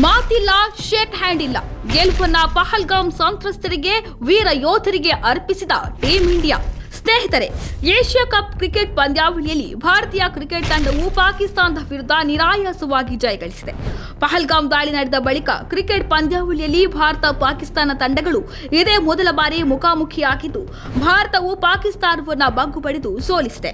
ಮಾತಿಲ್ಲ shake hand ಇಲ್ಲ ಗೆಲುವನ್ನ ಪಹಲ್ಗಾಮ್ ಸಂತ್ರಸ್ತರಿಗೆ ವೀರ ಯೋಧರಿಗೆ ಅರ್ಪಿಸಿದ ಟೀಂ ಇಂಡಿಯಾ. ಸ್ನೇಹಿತರೆ, ಏಷ್ಯಾ ಕಪ್ ಕ್ರಿಕೆಟ್ ಪಂದ್ಯಾವಳಿಯಲ್ಲಿ ಭಾರತೀಯ ಕ್ರಿಕೆಟ್ ತಂಡವು ಪಾಕಿಸ್ತಾನದ ವಿರುದ್ಧ ನಿರಾಯಾಸವಾಗಿ ಜಯಗಳಿಸಿದೆ ಪಹಲ್ಗಾಮ್ ದಾಳಿ ನಡೆದ ಬಳಿಕ ಕ್ರಿಕೆಟ್ ಪಂದ್ಯಾವಳಿಯಲ್ಲಿ ಭಾರತ ಪಾಕಿಸ್ತಾನ ತಂಡಗಳು ಇದೇ ಮೊದಲ ಬಾರಿ ಮುಖಾಮುಖಿಯಾಗಿದ್ದು, ಭಾರತವು ಪಾಕಿಸ್ತಾನವನ್ನು ಬಗ್ಗು ಪಡೆದು ಸೋಲಿಸಿದೆ.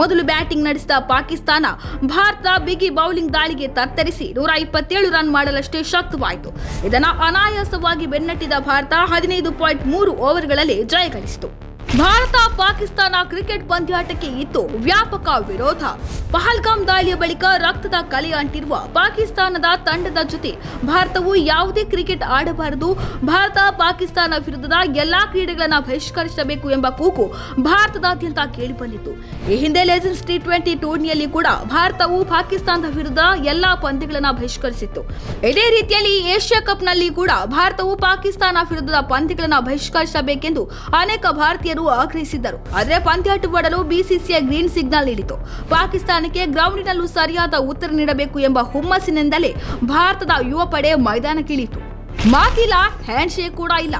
ಮೊದಲು ಬ್ಯಾಟಿಂಗ್ ನಡೆಸಿದ ಪಾಕಿಸ್ತಾನ, ಭಾರತ ಬಿಗಿ ಬೌಲಿಂಗ್ ದಾಳಿಗೆ ತತ್ತರಿಸಿ ನೂರ ಇಪ್ಪತ್ತೇಳು ರನ್ ಮಾಡಲಷ್ಟೇ ಶಕ್ತವಾಯಿತು. ಇದನ್ನು ಅನಾಯಾಸವಾಗಿ ಬೆನ್ನಟ್ಟಿದ ಭಾರತ ಹದಿನೈದು ಪಾಯಿಂಟ್ ಮೂರು ಓವರ್ಗಳಲ್ಲಿ ಜಯಗಳಿಸಿತು ಭಾರತ ಪಾಕಿಸ್ತಾನ ಕ್ರಿಕೆಟ್ ಪಂದ್ಯಾಟಕ್ಕೆ ಇತ್ತು ವ್ಯಾಪಕ ವಿರೋಧ. ಪಹಲ್ಗಾಮ್ ದಾಳಿಯ ಬಳಿಕ ರಕ್ತದ ಕಲೆ ಅಂಟಿರುವ ಪಾಕಿಸ್ತಾನದ ತಂಡದ ಜೊತೆ ಭಾರತವು ಯಾವುದೇ ಕ್ರಿಕೆಟ್ ಆಡಬಾರದು. ಭಾರತ ಪಾಕಿಸ್ತಾನ ವಿರುದ್ಧದ ಎಲ್ಲಾ ಕ್ರೀಡೆಗಳನ್ನು ಬಹಿಷ್ಕರಿಸಬೇಕು ಎಂಬ ಕೂಗು ಭಾರತದಾದ್ಯಂತ ಕೇಳಿಬಂದಿತ್ತು. ಈ ಹಿಂದೆ ಲೆಜೆಂಡ್ಸ್ ಟಿ ಟ್ವೆಂಟಿ ಟೂರ್ನಿಯಲ್ಲಿ ಕೂಡ ಭಾರತವು ಪಾಕಿಸ್ತಾನದ ವಿರುದ್ಧ ಎಲ್ಲಾ ಪಂದ್ಯಗಳನ್ನು ಬಹಿಷ್ಕರಿಸಿತ್ತು. ಇದೇ ರೀತಿಯಲ್ಲಿ ಏಷ್ಯಾ ಕಪ್ನಲ್ಲಿ ಕೂಡ ಭಾರತವು ಪಾಕಿಸ್ತಾನ ವಿರುದ್ಧದ ಪಂದ್ಯಗಳನ್ನು ಬಹಿಷ್ಕರಿಸಬೇಕೆಂದು ಅನೇಕ ಭಾರತೀಯರು ಆಗ್ರಹಿಸಿದ್ದರು. ಆದರೆ ಪಂದ್ಯಾಟವಾಡಲು ಬಿಸಿಸಿಐ ಗ್ರೀನ್ ಸಿಗ್ನಲ್ ನೀಡಿತು ಪಾಕಿಸ್ತಾನಕ್ಕೆ ಗ್ರೌಂಡಿನಲ್ಲೂ ಸರಿಯಾದ ಉತ್ತರ ನೀಡಬೇಕು ಎಂಬ ಹುಮ್ಮಸ್ಸಿನಿಂದಲೇ ಭಾರತದ ಯುವ ಪಡೆ ಮೈದಾನಕ್ಕಿಳಿಯಿತು. ಮಾತಿಲ್ಲ ಹ್ಯಾಂಡ್ ಶೇಕ್ ಕೂಡ ಇಲ್ಲ.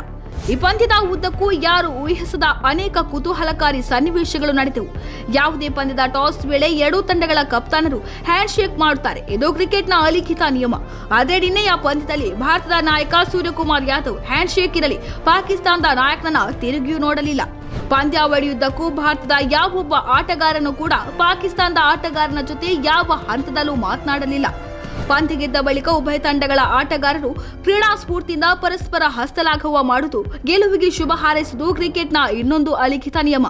ಈ ಪಂದ್ಯದ ಉದ್ದಕ್ಕೂ ಯಾರು ಊಹಿಸದ ಅನೇಕ ಕುತೂಹಲಕಾರಿ ಸನ್ನಿವೇಶಗಳು ನಡೆದವು. ಯಾವುದೇ ಪಂದ್ಯದ ಟಾಸ್ ವೇಳೆ ಎರಡೂ ತಂಡಗಳ ಕಪ್ತಾನರು ಹ್ಯಾಂಡ್ ಶೇಕ್ ಮಾಡುತ್ತಾರೆ. ಇದು ಕ್ರಿಕೆಟ್ನ ಅಲಿಖಿತ ನಿಯಮ. ಆದರೆ ನಿನ್ನೆಯ ಪಂದ್ಯದಲ್ಲಿ ಭಾರತದ ನಾಯಕ ಸೂರ್ಯಕುಮಾರ್ ಯಾದವ್ ಹ್ಯಾಂಡ್ ಶೇಕ್ ಇರಲಿ, ಪಾಕಿಸ್ತಾನದ ನಾಯಕನನ್ನ ತಿರುಗಿಯೂ ನೋಡಲಿಲ್ಲ. ಪಂದ್ಯಾವಳಿಯುದ್ದಕ್ಕೂ ಭಾರತದ ಯಾವೊಬ್ಬ ಆಟಗಾರನು ಕೂಡ ಪಾಕಿಸ್ತಾನದ ಆಟಗಾರನ ಜೊತೆ ಯಾವ ಹಂತದಲ್ಲೂ ಮಾತನಾಡಲಿಲ್ಲ. ಪಂದ್ಯ ಗೆದ್ದ ಬಳಿಕ ಉಭಯ ತಂಡಗಳ ಆಟಗಾರರು ಕ್ರೀಡಾ ಸ್ಫೂರ್ತಿಯಿಂದ ಪರಸ್ಪರ ಹಸ್ತಲಾಘವ ಮಾಡುವುದು, ಗೆಲುವಿಗೆ ಶುಭ ಹಾರೈಸುವುದು ಕ್ರಿಕೆಟ್ನ ಇನ್ನೊಂದು ಅಲಿಖಿತ ನಿಯಮ.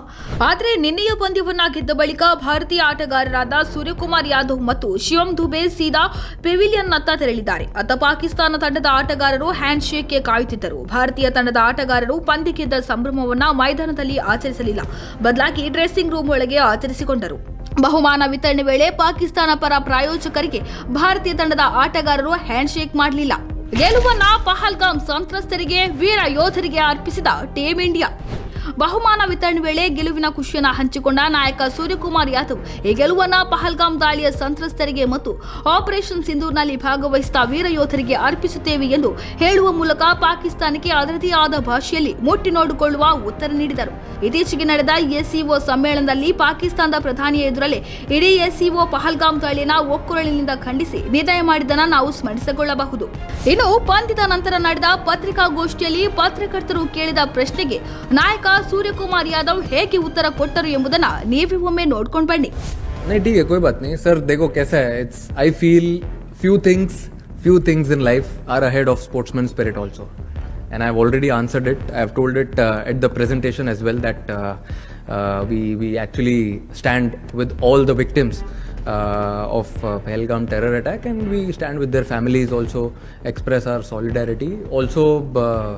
ಆದರೆ ನಿನ್ನೆಯ ಪಂದ್ಯವನ್ನ ಗೆದ್ದ ಬಳಿಕ ಭಾರತೀಯ ಆಟಗಾರರಾದ ಸೂರ್ಯಕುಮಾರ್ ಯಾದವ್ ಮತ್ತು ಶಿವಂ ದುಬೆ ಸೀದಾ ಪೆವಿಲಿಯನ್ನತ್ತ ತೆರಳಿದ್ದಾರೆ. ಅತ್ತ ಪಾಕಿಸ್ತಾನ ತಂಡದ ಆಟಗಾರರು ಹ್ಯಾಂಡ್ ಶೇಕ್ಗೆ ಕಾಯುತ್ತಿದ್ದರು. ಭಾರತೀಯ ತಂಡದ ಆಟಗಾರರು ಪಂದ್ಯ ಗೆದ್ದ ಸಂಭ್ರಮವನ್ನ ಮೈದಾನದಲ್ಲಿ ಆಚರಿಸಲಿಲ್ಲ. ಬದಲಾಗಿ ಡ್ರೆಸ್ಸಿಂಗ್ ರೂಮ್ ಒಳಗೆ ಆಚರಿಸಿಕೊಂಡರು. ಬಹುಮಾನ ವಿತರಣೆ ವೇಳೆ ಪಾಕಿಸ್ತಾನ ಪರ ಪ್ರಾಯೋಜಕರಿಗೆ ಭಾರತೀಯ ತಂಡದ ಆಟಗಾರರು ಹ್ಯಾಂಡ್ ಶೇಕ್ ಮಾಡಲಿಲ್ಲ. ಗೆಲುವನ್ನ ಪಹಲ್ಗಾಮ್ ಸಂತ್ರಸ್ತರಿಗೆ, ವೀರ ಯೋಧರಿಗೆ ಅರ್ಪಿಸಿದ ಟೀಂ ಇಂಡಿಯಾ. ಬಹುಮಾನ ವಿತರಣೆ ವೇಳೆ ಗೆಲುವಿನ ಖುಷಿಯನ್ನು ಹಂಚಿಕೊಂಡ ನಾಯಕ ಸೂರ್ಯಕುಮಾರ್ ಯಾದವ್ ಈ ಗೆಲುವನ್ನ ಪಹಲ್ಗಾಮ್ ದಾಳಿಯ ಸಂತ್ರಸ್ತರಿಗೆ ಮತ್ತು ಆಪರೇಷನ್ ಸಿಂಧೂರ್ನಲ್ಲಿ ಭಾಗವಹಿಸಿದ ವೀರ ಯೋಧರಿಗೆ ಅರ್ಪಿಸುತ್ತೇವೆ ಎಂದು ಹೇಳುವ ಮೂಲಕ ಪಾಕಿಸ್ತಾನಕ್ಕೆ ಅದರದೇ ಆದ ಭಾಷೆಯಲ್ಲಿ ಮುಟ್ಟಿ ನೋಡಿಕೊಳ್ಳುವ ಉತ್ತರ ನೀಡಿದರು. ಇತ್ತೀಚೆಗೆ ನಡೆದ ಎಸ್ಸಿಒ ಸಮ್ಮೇಳನದಲ್ಲಿ ಪಾಕಿಸ್ತಾನದ ಪ್ರಧಾನಿಯ ಎದುರಲ್ಲೇ ಇಡೀ ಎಸ್ಸಿಒ ಪಹಲ್ಗಾಮ್ ದಾಳಿಯನ್ನ ಒಕ್ಕುರಳಿನಿಂದ ಖಂಡಿಸಿ ನಿರ್ಣಯ ಮಾಡಿದನ ನಾವು ಸ್ಮರಿಸಿಕೊಳ್ಳಬಹುದು. ಇನ್ನು ಪಂದ್ಯದ ನಂತರ ನಡೆದ ಪತ್ರಿಕಾಗೋಷ್ಠಿಯಲ್ಲಿ ಪತ್ರಕರ್ತರು ಕೇಳಿದ ಪ್ರಶ್ನೆಗೆ ನಾಯಕ ಸೂರ್ಯಕುಮಾರ್ ಯಾದವ್ ಹೇಗೆ ಉತ್ತರ ಕೊಟ್ಟರು ಎಂಬುದನ್ನ ನೀವೇ ಒಮ್ಮೆ ನೋಡ್ಕೊಂಡು ಬನ್ನಿ नहीं ठीक है कोई बात नहीं सर देखो कैसा है it's I feel few things few things in life are ahead of sportsman spirit also and i've already answered it i've told it uh, at the presentation as well that uh, uh, we we actually stand with all the victims uh, of uh, Pahalgam terror attack and we stand with their families also express our solidarity also uh,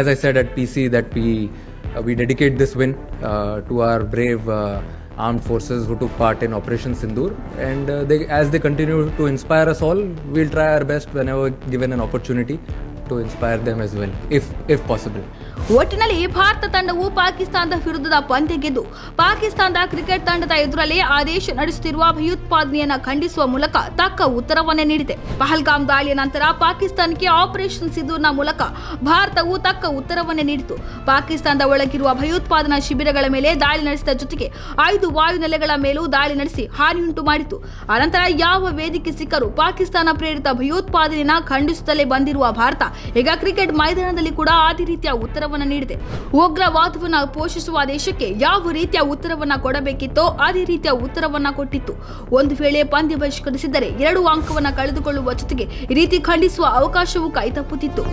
as i said at pc that we uh, we dedicate this win uh, to our brave uh, armed forces who took part in Operation Sindoor. And uh, they, as they continue to inspire us all, we'll try our best whenever given an opportunity to inspire them as well, if if possible. ಒಟ್ಟಿನಲ್ಲಿ ಭಾರತ ತಂಡವು ಪಾಕಿಸ್ತಾನದ ವಿರುದ್ಧದ ಪಂದ್ಯ ಗೆದ್ದು ಪಾಕಿಸ್ತಾನದ cricket ತಂಡದ ಎದುರಲ್ಲೇ ಆದೇಶ ನಡೆಸುತ್ತಿರುವ ಭಯೋತ್ಪಾದನೆಯನ್ನು ಖಂಡಿಸುವ ಮೂಲಕ ತಕ್ಕ ಉತ್ತರವನ್ನೇ ನೀಡಿದೆ. ಪಹಲ್ಗಾಮ್ ದಾಳಿಯ ನಂತರ ಪಾಕಿಸ್ತಾನಕ್ಕೆ ಆಪರೇಷನ್ ಸಿಂಧೂರ್ನ ಮೂಲಕ ಭಾರತವು ತಕ್ಕ ಉತ್ತರವನ್ನೇ ನೀಡಿತು. ಪಾಕಿಸ್ತಾನದ ಒಳಗಿರುವ ಭಯೋತ್ಪಾದನಾ ಶಿಬಿರಗಳ ಮೇಲೆ ದಾಳಿ ನಡೆಸಿದ ಜೊತೆಗೆ ಐದು ವಾಯುನೆಲೆಗಳ ಮೇಲೂ ದಾಳಿ ನಡೆಸಿ ಹಾನಿಯುಂಟು ಮಾಡಿತು. ಅನಂತರ ಯಾವ ವೇದಿಕೆ ಸಿಕ್ಕರೂ ಪಾಕಿಸ್ತಾನ ಪ್ರೇರಿತ ಭಯೋತ್ಪಾದನೆಯನ್ನು ಖಂಡಿಸುತ್ತಲೇ ಬಂದಿರುವ ಭಾರತ ಈಗ ಕ್ರಿಕೆಟ್ ಮೈದಾನದಲ್ಲಿ ಕೂಡ ಅದೇ ರೀತಿಯ ಉತ್ತರವನ್ನ ನೀಡಿದೆ. ಉಗ್ರವಾದವನ್ನು ಪೋಷಿಸುವ ದೇಶಕ್ಕೆ ಯಾವ ರೀತಿಯ ಉತ್ತರವನ್ನ ಕೊಡಬೇಕಿತ್ತೋ ಅದೇ ರೀತಿಯ ಉತ್ತರವನ್ನ ಕೊಟ್ಟಿತ್ತು. ಒಂದು ವೇಳೆ ಪಂದ್ಯ ಬಹಿಷ್ಕರಿಸಿದರೆ ಎರಡು ಅಂಕವನ್ನು ಕಳೆದುಕೊಳ್ಳುವ ಜೊತೆಗೆ ರೀತಿ ಖಂಡಿಸುವ ಅವಕಾಶವೂ ಕೈತಪ್ಪುತ್ತಿತ್ತು.